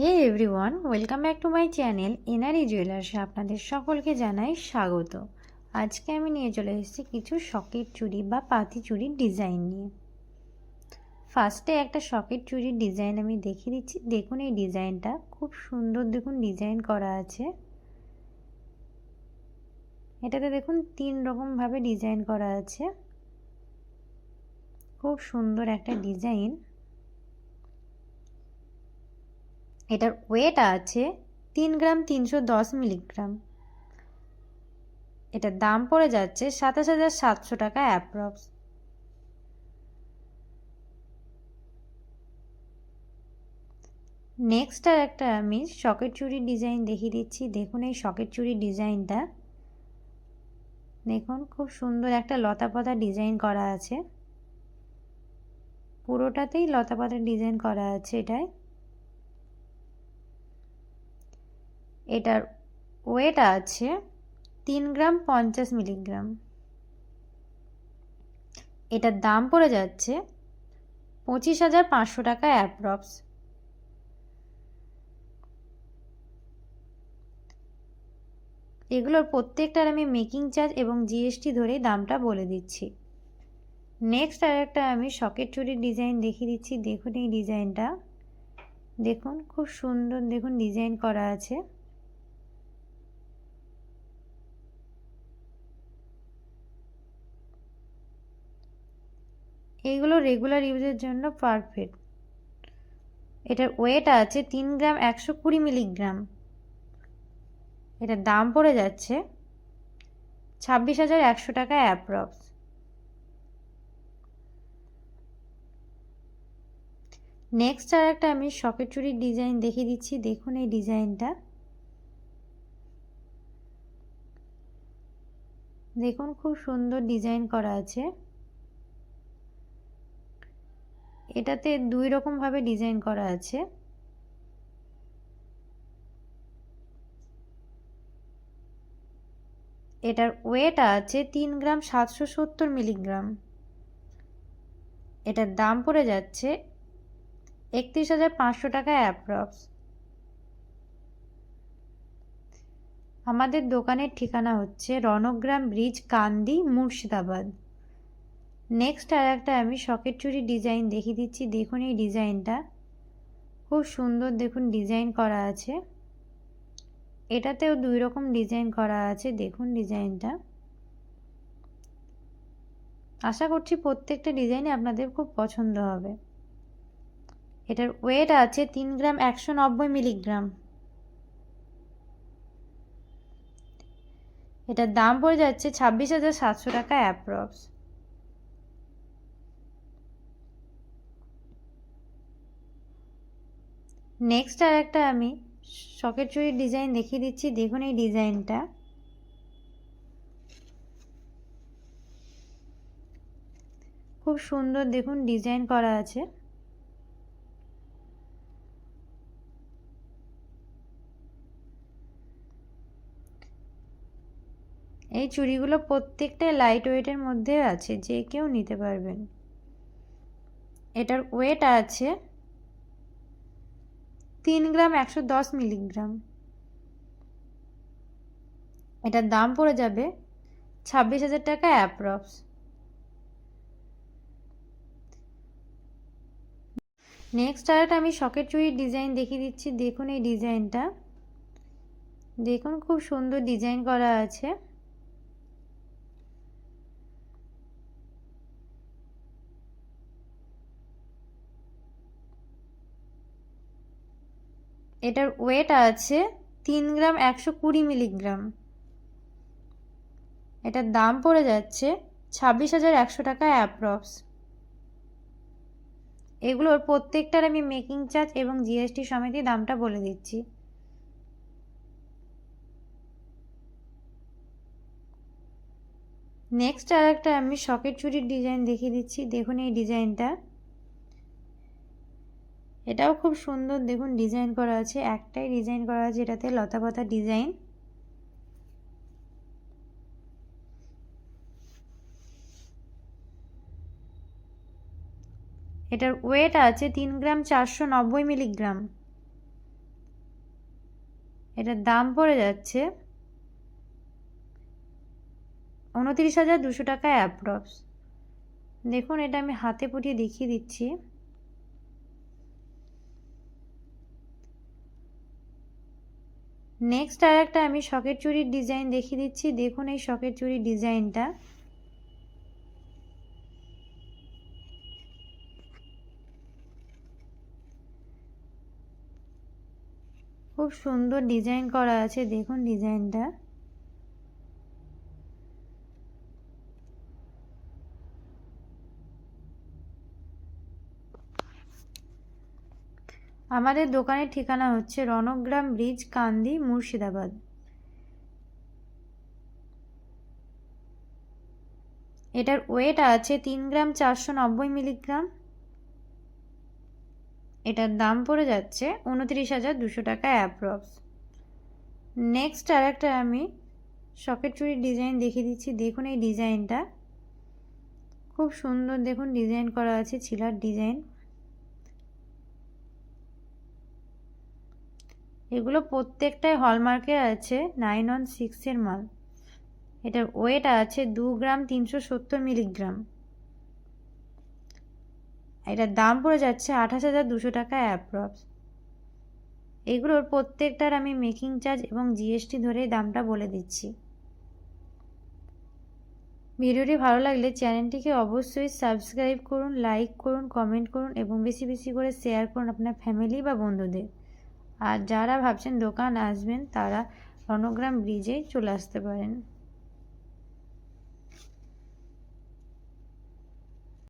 Hey everyone welcome back to my channel NRE জুয়েলার্সে আপনাদের সকলকে জানাই স্বাগত। আজকে আমি নিয়ে চলে এসেছি কিছু শকেট চুড়ি বা পাতি চুড়ির ডিজাইন নিয়ে। ফার্স্টে একটা শকেট চুড়ির ডিজাইন আমি দেখিয়ে দিচ্ছি। দেখুন এই ডিজাইনটা, খুব সুন্দর দেখুন ডিজাইন করা আছে। এটাতে দেখুন তিন রকমভাবে ডিজাইন করা আছে। খুব সুন্দর একটা ডিজাইন। এটার ওয়েট আছে তিন গ্রাম তিনশো দশ মিলিগ্রাম। এটার দাম পড়ে যাচ্ছে সাতাশ হাজার সাতশো টাকা অ্যাপ্রক্স। নেক্সট আর একটা আমি শকেট চুরির ডিজাইন দেখিয়ে দিচ্ছি। দেখুন এই শকেট চুরির ডিজাইনটা। দেখুন খুব সুন্দর একটা লতা পাতা ডিজাইন করা আছে। পুরোটাতেই লতা পাতার ডিজাইন করা আছে এটায়। এটার ওয়েট আছে তিন গ্রাম পঞ্চাশ মিলিগ্রাম। এটার দাম পড়ে যাচ্ছে পঁচিশ হাজার পাঁচশো টাকা অ্যাপ্রক্স। এগুলোর প্রত্যেকটার আমি মেকিং চার্জ এবং জিএসটি ধরেই দামটা বলে দিচ্ছি। নেক্সট আর একটা আমি শকেট চুরির ডিজাইন দেখিয়ে দিচ্ছি। দেখুন এই ডিজাইনটা। দেখুন, খুব সুন্দর দেখুন ডিজাইন করা আছে। এইগুলো রেগুলার ইউজের জন্য পারফেক্ট এটার ওয়েট আছে তিন গ্রাম একশো কুড়ি মিলিগ্রাম এটার দাম পড়ে যাচ্ছে ছাব্বিশ হাজার একশো টাকা অ্যাপ্রক্স নেক্সট আর একটা আমি শকেট চুরির ডিজাইন দেখিয়ে দিচ্ছি। দেখুন এই ডিজাইনটা দেখুন খুব সুন্দর ডিজাইন করা আছে। এটাতে দুই রকমভাবে ডিজাইন করা আছে। এটার ওয়েট আছে তিন গ্রাম সাতশো সত্তর মিলিগ্রাম। এটার দাম পড়ে যাচ্ছে একত্রিশ হাজার পাঁচশো টাকা অ্যাপ্রক্স। আমাদের দোকানের ঠিকানা হচ্ছে রণগ্রাম ব্রিজ কান্দি মুর্শিদাবাদ। নেক্সট আর একটা আমি শকেট চুরি ডিজাইন দেখিয়ে দিচ্ছি। দেখুন এই ডিজাইনটা খুব সুন্দর দেখুন ডিজাইন করা আছে। এটাতেও দুই রকম ডিজাইন করা আছে। দেখুন ডিজাইনটা আশা করছি প্রত্যেকটা ডিজাইনই আপনাদের খুব পছন্দ হবে। এটার ওয়েট আছে তিন গ্রাম একশো নব্বই মিলিগ্রাম এটার দাম পড়ে যাচ্ছে ছাব্বিশ হাজার সাতশো টাকা অ্যাপ্রক্স নেক্সট আর একটা আমি শকেট চুরির ডিজাইন দেখিয়ে দিচ্ছি। দেখুন এই ডিজাইনটা খুব সুন্দর দেখুন ডিজাইন করা আছে। এই চুড়িগুলো প্রত্যেকটাই লাইট ওয়েটের মধ্যে আছে, যে কেউ নিতে পারবেন। এটার ওয়েট আছে তিন গ্রাম একশো দশ মিলিগ্রাম। এটার দাম পড়ে যাবে ছাব্বিশ হাজার টাকা অ্যাপ্রক্স। নেক্সট আরেকটা আমি শকেট চুরির ডিজাইন দেখিয়ে দিচ্ছি। দেখুন এই ডিজাইনটা। দেখুন খুব সুন্দর ডিজাইন করা আছে। এটার ওয়েট আছে তিন গ্রাম একশো কুড়ি মিলিগ্রাম এটার দাম পড়ে যাচ্ছে ছাব্বিশ হাজার একশো টাকা অ্যাপ্রক্স এগুলোর প্রত্যেকটার আমি মেকিং চার্জ এবং জিএসটি সমেতই দামটা বলে দিচ্ছি। নেক্সট আর একটা আমি শকেট চুরির ডিজাইন দেখিয়ে দিচ্ছি। দেখুন এই ডিজাইনটা এটাও খুব সুন্দর। দেখুন ডিজাইন করা আছে। একটাই ডিজাইন করা আছে, এটাতে লতা পাতা ডিজাইন এটার ওয়েট আছে তিন গ্রাম চারশো নব্বই মিলিগ্রাম এটার দাম পড়ে যাচ্ছে উনত্রিশ হাজার দুশো টাকা অ্যাপ্রক্স দেখুন, এটা আমি হাতে পুটিয়ে দেখিয়ে দিচ্ছি। নেক্সট আর একটা আমি শকের চুরির ডিজাইন দেখিয়ে দিচ্ছি। দেখুন এই শকের চুরির ডিজাইনটা খুব সুন্দর ডিজাইন করা আছে। দেখুন ডিজাইনটা আমাদের দোকানের ঠিকানা হচ্ছে রণগ্রাম ব্রিজ, কান্দি, মুর্শিদাবাদ। এটার ওয়েট আছে তিন গ্রাম চারশো নব্বই মিলিগ্রাম। এটার দাম পড়ে যাচ্ছে উনত্রিশ হাজার দুশো টাকা অ্যাপ্রক্স। নেক্সট আর একটা আমি সকেট চুরির ডিজাইন দেখিয়ে দিচ্ছি। দেখুন এই ডিজাইনটা। খুব সুন্দর দেখুন, ডিজাইন করা আছে ছিলার ডিজাইন। এগুলো প্রত্যেকটাই হলমার্কের আছে নাইন ওয়ান সিক্সের মাল। এটার ওয়েট আছে দু গ্রাম তিনশো সত্তর মিলিগ্রাম এটার দাম পড়ে যাচ্ছে আঠাশ হাজার দুশো টাকা অ্যাপ্রক্স এগুলোর প্রত্যেকটার আমি মেকিং চার্জ এবং জিএসটি ধরে দামটা বলে দিচ্ছি। ভিডিওটি ভালো লাগলে চ্যানেলটিকে অবশ্যই সাবস্ক্রাইব করুন লাইক করুন কমেন্ট করুন এবং বেশি বেশি করে শেয়ার করুন আপনার ফ্যামিলি বা বন্ধুদের। আর যারা ভাবছেন দোকান আসবেন তারা রণগ্রাম ব্রিজে চলে আসতে পারেন।